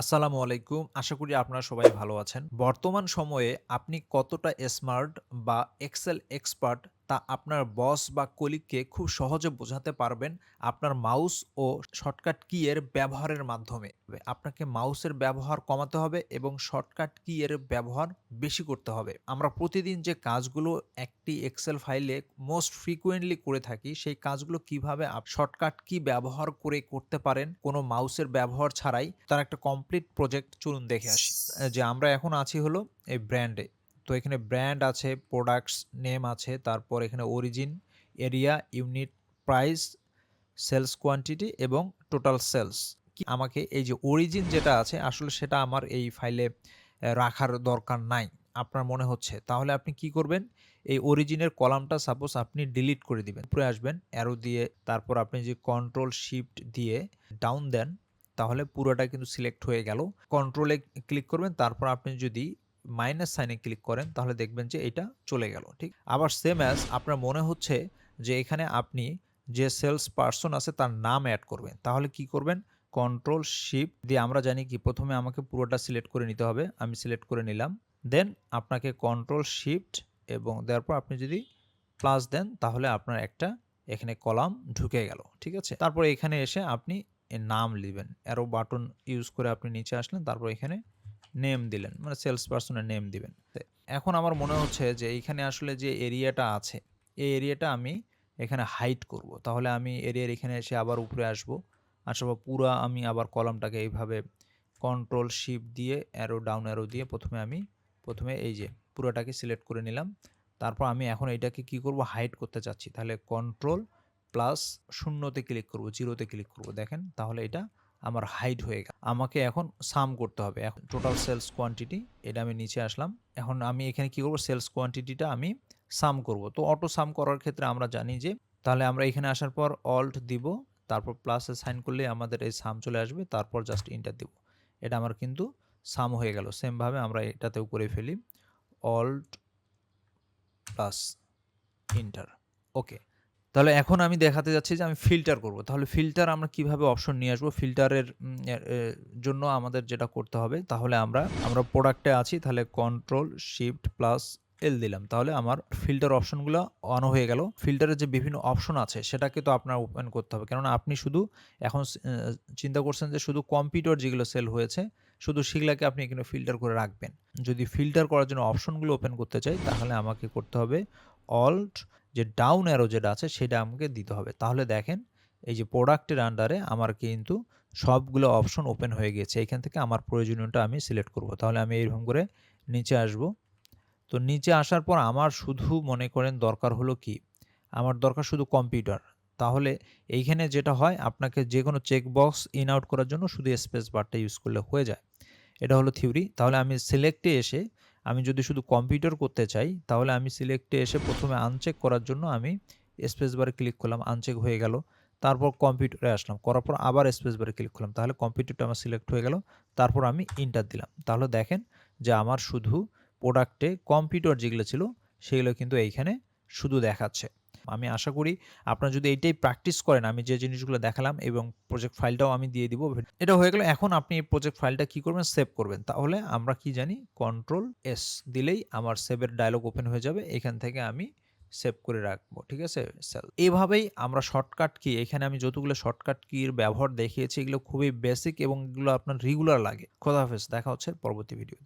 আসসালামু আলাইকুম। আশা করি আপনারা সবাই ভালো আছেন। বর্তমান সময়ে আপনি কতটা স্মার্ট বা এক্সেল এক্সপার্ট তা আপনার বস বা কলিগকে খুব সহজে বোঝাতে পারবেন আপনার মাউস ও শর্টকাট কি এর ব্যবহারের মাধ্যমে। আপনাকে মাউসের ব্যবহার কমাতে হবে এবং শর্টকাট কি এর ব্যবহার বেশি করতে হবে। আমরা প্রতিদিন যে কাজগুলো একটি এক্সেল ফাইলে মোস্ট ফ্রিকুয়েন্টলি করে থাকি, সেই কাজগুলো কীভাবে শর্টকাট কি ব্যবহার করে করতে পারেন, কোনো মাউসের ব্যবহার ছাড়াই, তার একটা কমপ্লিট প্রজেক্ট চলুন দেখে আসি। যে আমরা এখন আছি হলো এই ব্র্যান্ডে তো এখানে ব্র্যান্ড আছে প্রোডাক্টস নেম আছে, তারপর এখানে origin area unit price sales quantity এবং টোটাল সেলস কি আমাকে এই যে অরিজিন যেটা আছে, আসলে সেটা আমার এই ফাইলে রাখার দরকার নাই, আপনার মনে হচ্ছে। তাহলে আপনি কি করবেন? এই অরিজিনের কলামটা সাপোজ আপনি ডিলিট করে দিবেন। উপরে আসবেন অ্যারো দিয়ে, তারপর আপনি যে কন্ট্রোল শিফট দিয়ে ডাউন দেন, তাহলে পুরোটা কিন্তু সিলেক্ট হয়ে গেল। কন্ট্রোলে ক্লিক করবেন, তারপর আপনি যদি মাইনাস সাইনে ক্লিক করেন, তাহলে দেখবেন যে এটা চলে গেল, ঠিক? আবার সেম অ্যাজ আপনার মনে হচ্ছে যে এখানে আপনি যে সেলস পার্সন আছে তার নাম অ্যাড করবেন, তাহলে কি করবেন? কন্ট্রোল শিফট দিয়ে আমরা জানি কি, প্রথমে আমাকে পুরোটা সিলেক্ট করে নিতে হবে, আমি সিলেক্ট করে নিলাম দেন আপনাকে কন্ট্রোল শিফট এবং দেওয়ার পর আপনি যদি প্লাস দেন, তাহলে আপনার একটা এখানে কলাম ঢুকে গেল, ঠিক আছে? তারপর এখানে এসে আপনি নাম লিবেন অ্যারো বাটন ইউজ করে আপনি নিচে আসলেন, তারপর এখানে নেম দিলেন মানে সেলস পার্সনের নেম দিবেন। এখন আমার মনে হচ্ছে যে এইখানে আসলে যে এরিয়াটা আছে, এই এরিয়াটা আমি এখানে হাইট করব। তাহলে আমি এরিয়ার এখানে এসে আবার উপরে আসব আসার পর পুরো আমি আবার কলামটাকে এইভাবে কন্ট্রোল শিফট দিয়ে অ্যারো ডাউন অ্যারো দিয়ে প্রথমে আমি, প্রথমে এই যে পুরোটাকে সিলেক্ট করে নিলাম। তারপর আমি এখন এটাকে কি করব? হাইট করতে চাচ্ছি। তাহলে কন্ট্রোল প্লাস শূন্যতে ক্লিক করব জিরোতে ক্লিক করব। দেখেন, তাহলে এটা আমার হাইড হয়ে গেল আমাকে এখন সাম করতে হবে। এখন টোটাল সেলস কোয়ান্টিটি এটা আমি নিচে আসলাম। এখন আমি এখানে কি করব? সেলস কোয়ান্টিটিটা আমি সাম করব। তো অটো সাম করার ক্ষেত্রে আমরা জানি যে, তাহলে আমরা এখানে আসার পর অল্ট দিব, তারপর প্লাসে সাইন করলে আমাদের এই সাম চলে আসবে, তারপর জাস্ট ইন্টার দিব। এটা আমার কিন্তু সাম হয়ে গেল। সেমভাবে আমরা এটাতেও করে ফেলি। অল্ট প্লাস ইন্টার ওকে তাহলে এখন আমি দেখাতে যাচ্ছি যে আমি ফিল্টার করব। তাহলে ফিল্টার আমরা কীভাবে অপশন নিয়ে আসব? ফিল্টারের জন্য আমাদের যেটা করতে হবে, তাহলে আমরা আমরা প্রোডাক্টে আছি, তাহলে কন্ট্রোল শিফট প্লাস এল দিলাম। তাহলে আমার ফিল্টার অপশনগুলো অন হয়ে গেল। ফিল্টারের যে বিভিন্ন অপশন আছে, সেটাকে তো আপনার ওপেন করতে হবে। কেননা আপনি শুধু এখন চিন্তা করছেন যে শুধু কম্পিউটার যেগুলো সেল হয়েছে, শুধু সেগুলাকে আপনি এখানে ফিল্টার করে রাখবেন। যদি ফিল্টার করার জন্য অপশনগুলো ওপেন করতে চাই, তাহলে আমাকে করতে হবে অল্ট যে ডাউন অ্যারো যেটা আছে সেটা আমাকে দিতে হবে। তাহলে দেখেন, এই যে প্রোডাক্টের আন্ডারে আমার কিন্তু সবগুলো অপশন ওপেন হয়ে গেছে। এখান থেকে আমার প্রয়োজনীয়টা আমি সিলেক্ট করব। তাহলে আমি এইরকম করে নিচে আসব। তো নিচে আসার পর আমার শুধু মনে করেন দরকার হলো কি? আমার দরকার শুধু কম্পিউটার তাহলে এইখানে যেটা হয়, আপনাকে যে কোনো চেকবক্স ইন আউট করার জন্য শুধু স্পেস বারটা ইউজ করলে হয়ে যায়। এটা হলো থিওরি তাহলে আমি সিলেক্টে এসে আমি যদি শুধু কম্পিউটার করতে চাই, তাহলে আমি সিলেক্টে এসে প্রথমে আনচেক করার জন্য আমি স্পেস বারে ক্লিক করলাম আনচেক হয়ে গেল। তারপর কম্পিউটারে আসলাম, করার পর আবার স্পেস বারে ক্লিক করলাম, তাহলে কম্পিউটারটা আমার সিলেক্ট হয়ে গেল। তারপর আমি ইন্টার দিলাম। তাহলে দেখেন যে আমার শুধু প্রোডাক্টে কম্পিউটার যেগুলো ছিল, সেগুলো কিন্তু এইখানে শুধু দেখাচ্ছে। আমি আশা করি আপনারা যদি এইটাই প্র্যাকটিস করেন, আমি যে জিনিসগুলো দেখালাম এবং প্রজেক্ট ফাইলটাও আমি দিয়ে দিব, এটা হয়ে গেল, এখন আপনি এই প্রজেক্ট ফাইলটা কি করবেন সেভ করবেন। তাহলে আমরা কি জানি কন্ট্রোল এস দিলেই আমার সেভের ডায়লগ ওপেন হয়ে যাবে, এখান থেকে আমি সেভ করে রাখব, ঠিক আছে? সেল এভাবেই আমরা শর্টকাট কি এখানে আমি যতগুলো শর্টকাট কির ব্যবহার দেখিয়েছি, এগুলো খুবই বেসিক এবং এগুলো আপনার রেগুলার লাগে। খোদা হাফেজ, দেখা হচ্ছে পরবর্তী ভিডিওতে